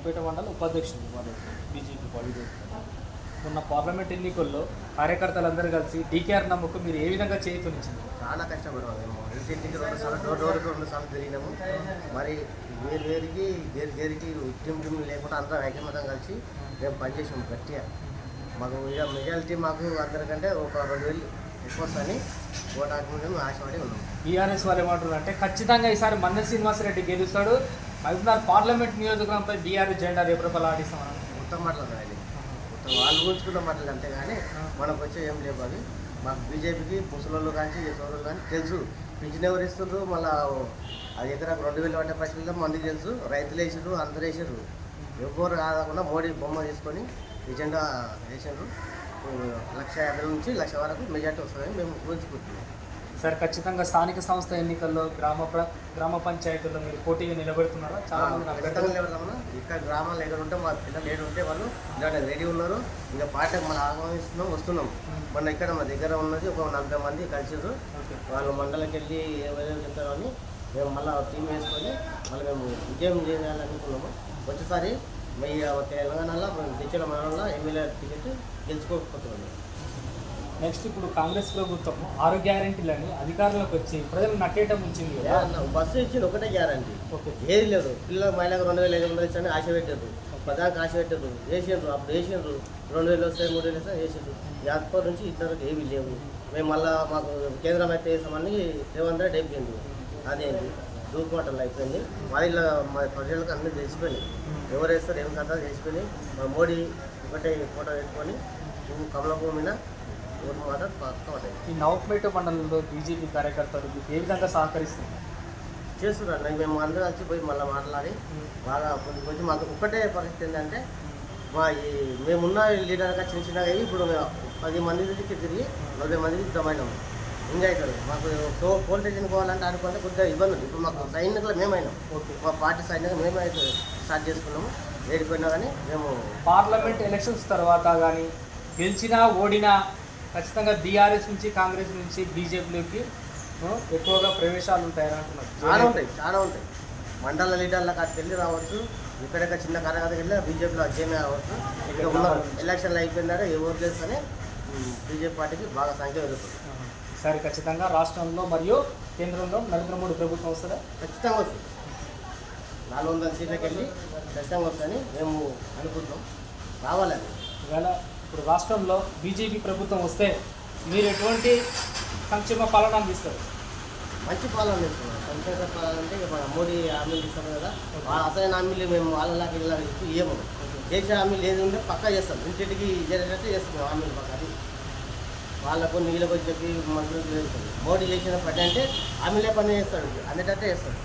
నవపేట మండల ఉపాధ్యక్షుడు BJP polity మొన్న పార్లమెంట్ ఎన్నికల్లో కార్యకర్తలందరూ కలిసి డీకేఆర్ నమ్మకు మీరు ఏ విధంగా చేయుతునిచ్చింది చాలా కష్టపడము ఇంటింటికి రెండు సార్లు డోర్ డోర్కి రెండు సార్లు తిరిగినాము. మరి వేరు వేరికి గేరు గేరికి టీమ్ టీమ్ లేకుండా అందరం ఐక్యమతం కలిసి మేము పనిచేసాము గట్టిగా. మాకు ఇక మెజారిటీ మాకు అందరికంటే ఒక రెండు వేలు ఎక్కువ వస్తాయని ఓటాకు ఆశపడి ఉన్నాం బీఆర్ఎస్ వాళ్ళు ఏమంటారు అంటే ఖచ్చితంగా ఈసారి మన్న శ్రీనివాసరెడ్డి గెలుస్తాడు. మహబూబ్నగర్ పార్లమెంట్ నియోజకవర్గంపై బీఆర్ఎస్ జెండా రేపు ఆడిస్తామని మొత్తం మాట్లాడాలి మొత్తం వాళ్ళు గుంచుకున్న మాటలు అంతే కానీ మనకు వచ్చే ఏం లేవు అవి. మాకు బీజేపీకి ముసలోళ్ళు కానీ చేసేవాళ్ళు కానీ తెలుసు. పింఛన్ ఎవరు ఇస్తుండ్రు? మళ్ళీ అది ఎకరాకు రెండు వేలు పట్టే ప్రశ్నలు మందికి తెలుసు. రైతులు వేసారు అందరు వేసారు ఎవరు కాకుండా మోడీ బొమ్మ తీసుకొని ఎజెండా వేసారు లక్ష యాభై నుంచి లక్ష వరకు మెజార్టీ వస్తుందని మేము ఊహించుకుంటున్నాం. సార్ ఖచ్చితంగా స్థానిక సంస్థ ఎన్నికల్లో గ్రామ గ్రామ పంచాయతీల్లో మీరు పోటీగా నిలబెడుతున్నారా? చాలా మంది ఎవరన్నా ఇక్కడ గ్రామాలు ఎక్కడ ఉంటే మా పిల్లలు ఏడు ఉంటే వాళ్ళు ఇలాంటి రెడీ ఉన్నారు. ఇంకా పాటకు మనం ఆహ్వానిస్తున్నాం వస్తున్నాం. మొన్న ఇక్కడ మా దగ్గర ఉన్నది ఒక నలభై మంది కలిసిరు ఓకే. వాళ్ళు మండలికి వెళ్ళి ఏమైనా చెప్తారో అని మేము మళ్ళీ టీం వేసుకొని మళ్ళీ మేము విజయం చేయాలనుకున్నాము. వచ్చేసారి మీ తెలంగాణలో తెచ్చిన మండలంలో ఎమ్మెల్యే టికెట్ గెలుచుకోకపోతున్నాం నెక్స్ట్ ఇప్పుడు కాంగ్రెస్ ప్రభుత్వం ఆరోగ్య గ్యారెంటీలని అధికారంలోకి వచ్చి ప్రజలు నట్టేయటం కదా? బస్సు ఇచ్చింది ఒకటే గ్యారంటీ. ఓకే. ఏది లేదు. పిల్లల మహిళకు రెండు వేల ఐదు వందలు ఇచ్చని ఆశ పెట్టారు పదానికి ఆశ పెట్టారు వేసిండ్రు అప్పుడు వేసిండ్రు రెండు వేలు వస్తాయి మూడు వేలు వస్తాయి వేసిండ్రు అప్పటి నుంచి ఇద్దరికి ఏమీ లేవు. మేము మళ్ళా మాకు కేంద్రం అయితే వేసామని రేవంత్ రెడ్డి అయిపోయింది అదేంటి? దూకుమాటలు అయిపోయింది. వాళ్ళ మా ప్రజలకు అన్నీ తెలిసిపోయినాయి. ఎవరు వేస్తారు ఏం కథ తెలిసిపోయి మా మోడీ ఒకటే ఫోటో పెట్టుకొని నువ్వు ఈ నవపేట మండలంలో బీజేపీ కార్యకర్తలు మీకు ఏ విధంగా సహకరిస్తుంది చేస్తున్నారు. మేము అందరూ వచ్చి పోయి మళ్ళీ మాట్లాడి బాగా కొంచెం కొంచెం మాకు ఒక్కటే పరిస్థితి ఏంటంటే మా ఈ మేమున్న లీడర్గా చిన్న చిన్నగా ఇప్పుడు మేము పది మంది దగ్గరికి తిరిగి నలభై మందికి జమైనాము ఇంకా అవుతుంది మాకు పోలీస్ స్టేషన్ పోవాలంటే ఆడుకుంటే కొద్దిగా ఇబ్బంది ఉంది. ఇప్పుడు మాకు సైనికులు మేమైనాం ఓకే. మా పార్టీ సైనికులు మేమే స్టార్ట్ చేసుకున్నాము. ఏడిపోయినా కానీ మేము పార్లమెంట్ ఎలక్షన్స్ తర్వాత కానీ గెలిచినా ఓడినా ఖచ్చితంగా బీఆర్ఎస్ నుంచి కాంగ్రెస్ నుంచి బీజేపీలోకి ఎక్కువగా ప్రవేశాలు ఉంటాయని చాలా అంటున్నారు ఉంటాయి చాలా ఉంటాయి. మండల లీడర్లకు అక్కడికి వెళ్ళి రావచ్చు ఇక్కడెక్కడ చిన్న కార్యకర్తకి వెళ్ళి బీజేపీలో అధ్యయనం అవ్వచ్చు ఇక్కడ ఎలక్షన్లు అయిపోయినాక ఏ ఓట్లు వేస్తేనే బీజేపీ పార్టీకి బాగా సంఖ్య పెరుగుతుంది. ఈసారి ఖచ్చితంగా రాష్ట్రంలో మరియు కేంద్రంలో నరేంద్ర మోడీ ప్రభుత్వం వస్తుందా? ఖచ్చితంగా వస్తుంది. నాలుగు వందల సీట్లకు వెళ్ళి ఖచ్చితంగా వస్తుందని మేము అనుకుంటున్నాం. రావాలని. ఒకవేళ ఇప్పుడు రాష్ట్రంలో బీజేపీ ప్రభుత్వం వస్తే మీరు ఎటువంటి సంక్షేమ పాలన అందిస్తారు? మంచి పాలన చేస్తున్నాం సంక్షేమ పాలన అంటే మన మోడీ హామీలు ఇస్తారు కదా. ఆ అసలైన హామీలు మేము వాళ్ళలాగా ఇళ్ళని చెప్పి ఏమో చేసే హామీలు ఏది ఉంటే పక్కా చేస్తాం. ఇంటికి జరిగేటట్టు చేస్తున్నాం హామీలు పక్క. అది వాళ్ళకు నీళ్ళకు చెప్పి మంత్రులకు మోడీ చేసిన పని అంటే హామీలే పని చేస్తాడు. అనేటట్టే చేస్తాడు.